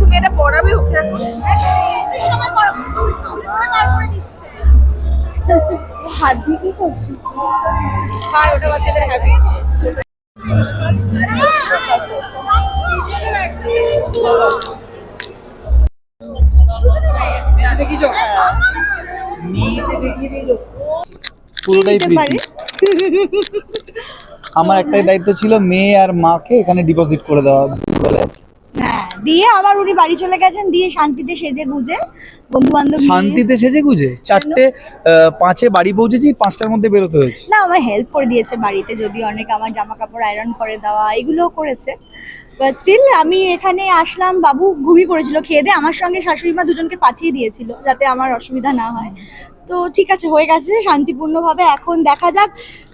তুমি এটা পড়াবে ওকে হাত দিয়ে কি করছি ওটা বাচ্চাদের হ্যাবিট পুরোটাই প্রীতি। আমার একটাই দায়িত্ব ছিল মেয়ে আর মাকে এখানে ডিপোজিট করে দেওয়া। হ্যাঁ দিয়ে আবার উনি বাড়ি চলে গেছেন দিয়ে শান্তিতে সেজে গুজে বন্ধু বান্ধব শান্তিতে সেজে গুজে? চারটে পাঁচে বাড়ি পৌঁছেছি পাঁচটার মধ্যে বেরোতে হয়েছে। না আমার হেল্প করে দিয়েছে বাড়িতে যদি অনেক আমার জামা কাপড় আয়রন করে দেওয়া এগুলোও করেছে। বাট স্টিল আমি এখানে আসলাম বাবু ঘুমিয়ে পড়েছিল খেয়ে দিয়ে আমার সঙ্গে শাশুড়ি মা দুজনকে পাঠিয়ে দিয়েছিল যাতে আমার অসুবিধা না হয়। তো ঠিক আছে হয়ে গেছে শান্তিপূর্ণভাবে। এখন দেখা যাক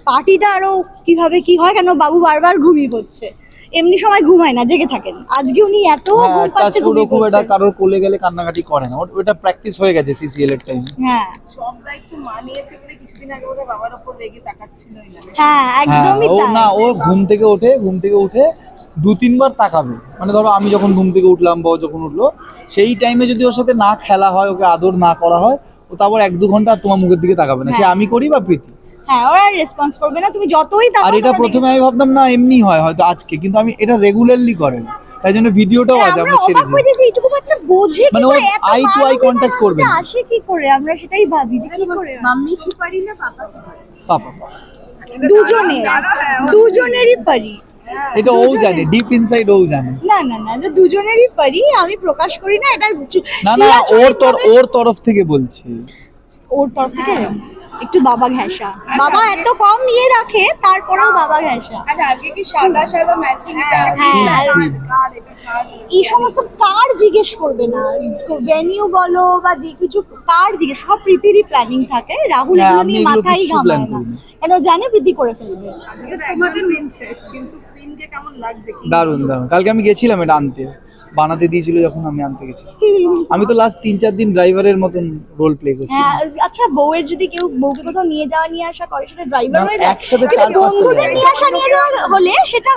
পার্টিটা আরও কীভাবে কি হয় কেন বাবু বারবার ঘুমিয়ে পড়ছে। এমনি সময় ঘুমায় না জেগে থাকেন। আজকে উনি এত হ্যাঁ ঘুম টাচ পাচ্ছে ফুডও খুব একটা কারোর কোলে গেলে কান্নাকাটি করে না। ওটা- ওটা প্র্যাকটিস হয়ে গেছে সিসিএল এর টাইম হ্যাঁ। সব দায়িত্ব মানিয়েছে বলে কিছুদিন আগে ওরা বাবার ওপর রেগে তাকাচ্ছিলই না। হ্যাঁ হ্যাঁ একদমই ও তাই। না ও ঘুম থেকে ওঠে ঘুম থেকে উঠে দু তিনবার তাকাবে। মানে ধরো আমি যখন ঘুম থেকে উঠলাম বা যখন উঠল সেই টাইমে যদি ওর সাথে না খেলা হয় ওকে আদর না করা হয় ও তারপর এক দু ঘণ্টা আর তোমার মুখের দিকে তাকাবে না। সে হ্যাঁ। আমি করি বা প্রীতি? হ্যাঁ ওরা রেসপন্স করবে না। তুমি যতই আর এটা প্রথমে আমি ভাবতাম না এমনি হয় হয়তো আজকে। কিন্তু আমি এটা রেগুলারলি করেন। তাই জন্য ভিডিওটাও হ্যাঁ, আছে আমরা আমরা অবাক ছেড়েছি হয়ে এইটুকু বাচ্চা বোঝে মানে to eye মানবিকতার contact করবে না। আসে কি করে? আমরা সেটাই ভাবি যে কি করে? মাম্মি কি পারি না পাপা কি পারি? পাপা দুজনে দুজনেরই পারি। এটা ও জানে ডিপ ইনসাইড ও জানে। না না না যে দুজনেরই পারি আমি প্রকাশ করি না এটা না না ওর তোর ওর তরফ থেকে বলছি। ওর তরফ থেকে? একটু বাবা ঘেঁষা বাবা এত কম ইয়ে রাখে তারপরেও বাবা ঘেঁষা আচ্ছা আজকে কি সাদা সাদা ম্যাচিং হ্যাঁ, এই সমস্ত কার জিজ্ঞেস করবে না? ভেনিউ বলো বা যে কিছু কার জিজ্ঞেস সব প্রীতিরই প্ল্যানিং থাকে। রাহুল হ্যাঁ, এগুলো নিয়ে মাথায় ঘামায় না। কেন জানে? প্রীতি করে ফেলবে। আজকে তোমাদের প্রিন্সেস কিন্তু প্রিন্টকে কেমন লাগছে দারুণ দারুণ। কালকে আমি গেছিলাম এটা আনতে। বানাতে দিয়েছিল যখন আমি আনতে গেছি। আমি তো লাস্ট তিন চার দিন ড্রাইভারের মতন রোল প্লে করছি। হ্যাঁ আচ্ছা বউয়ের যদি কেউ বউকে কোথাও নিয়ে যাওয়া নিয়ে আসা করে সেটা ড্রাইভার হয়ে যায়? একসাথে চার বন্ধুদের। নিয়ে আসা নিয়ে যাওয়া হলে সেটা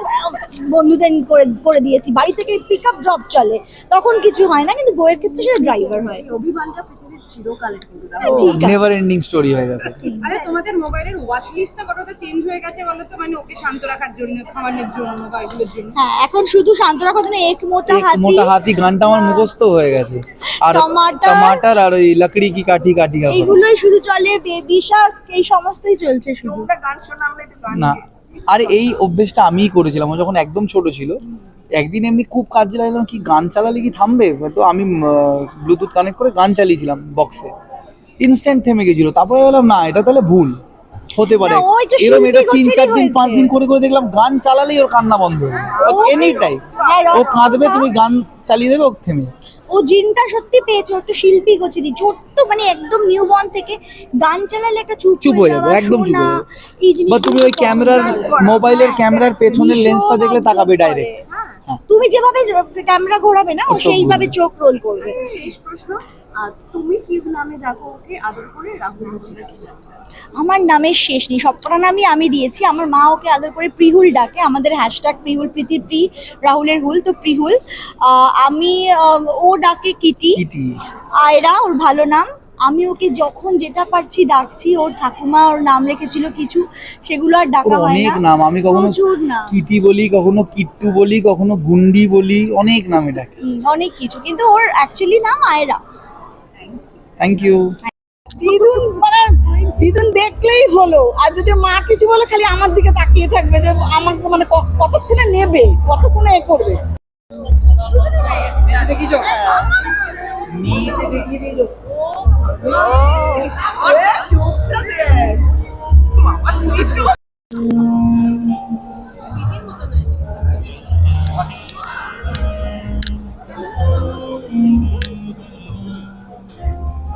বন্ধুদের করে করে দিয়েছি। বাড়ি থেকে পিক আপ ড্রপ চলে তখন কিছু হয় না কিন্তু বউয়ের ক্ষেত্রে সেটা ড্রাইভার হয়। অভিমানটা চিরকালের হ্যাঁ, ঠিক আছে। নেভার এন্ডিং স্টোরি হয়ে গেছে। আরে তোমাদের মোবাইলের ওয়াচ লিস্টটা কতটা চেঞ্জ হয়ে গেছে বলো তো? মানে ওকে শান্ত রাখার জন্য খাওয়ানোর জন্য বা এগুলোর জন্য। হ্যাঁ এখন শুধু শান্ত রাখার জন্য এক মোটা এক হাতি। মোটা হাতি গানটা আমার মুখস্থ হয়ে গেছে। আর টমাটার। টমাটার আর ওই লাকড়ি কি কাঠি কাঠি খাব এইগুলোই শুধু চলে বেবি শার্ক এই সমস্তই চলছে শুধু। গান শোনা আমরা একটু গান না। আর এই অভ্যেসটা আমিই করেছিলাম ও যখন একদম ছোট ছিল একদিন এমনি খুব কাজ লাগলাম কি গান চালালে কি থামবে? তো আমি ব্লুটুথ কানেক্ট করে গান চালিয়েছিলাম বক্সে ইনস্ট্যান্ট থেমে গেছিল। তারপরে বললাম না এটা তাহলে ভুল হতে পারে। এরকম এটা তিন চার দিন পাঁচ দিন করে করে দেখলাম গান চালালেই ওর কান্না বন্ধ। এনি টাইম হ্যাঁ, ও কাঁদবে তুমি গান চালিয়ে দেবে ও থেমে। ও জিনটা সত্যি পেয়েছে একটু শিল্পী গোছেরি ছোট্ট মানে একদম নিউ বর্ন থেকে গান চালালে একটা চুপ চুপ হয়ে যাবে, একদম চুপ হয়ে যাবে। বা তুমি ওই ক্যামেরার মোবাইলের হ্যাঁ, ক্যামেরার পেছনের লেন্সটা দেখলে তাকাবে ডাইরেক্ট হ্যাঁ। তুমি যেভাবে ক্যামেরা ঘোরাবে না ও সেইভাবে চোখ রোল করবে। শেষ প্রশ্ন। তুমি কি নামে ডাকো ওকে আদর করে রাহুল? আমার নামের শেষ নেই সবকটা নামই আমি দিয়েছি। আমার মা ওকে আদর করে প্রিহুল ডাকে আমাদের হ্যাশট্যাগ প্রিহুল প্রীতির প্রি রাহুলের হুল তো প্রিহুল। আহ, আমি ও ডাকে কিটি। আয়রা ওর ভালো নাম। আমি ওকে যখন যেটা পারছি ডাকছি ওর ঠাকুমা ওর নাম রেখেছিল কিছু সেগুলো আর ডাকা হয় অনেক নাম আমি কখনো কিটি বলি কখনো কিট্টু বলি কখনো গুন্ডি বলি অনেক নামে ডাকি। অনেক কিছু। কিন্তু ওর অ্যাকচুয়ালি নাম আয়রা। থ্যাংক ইউ দিদুন মানে দিদুন দেখলেই হলো। আর যদি মা কিছু বলে খালি আমার দিকে তাকিয়ে থাকবে যে আমার মানে কতক্ষণে নেবে কতক্ষণে এ করবে?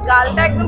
গালটা একদম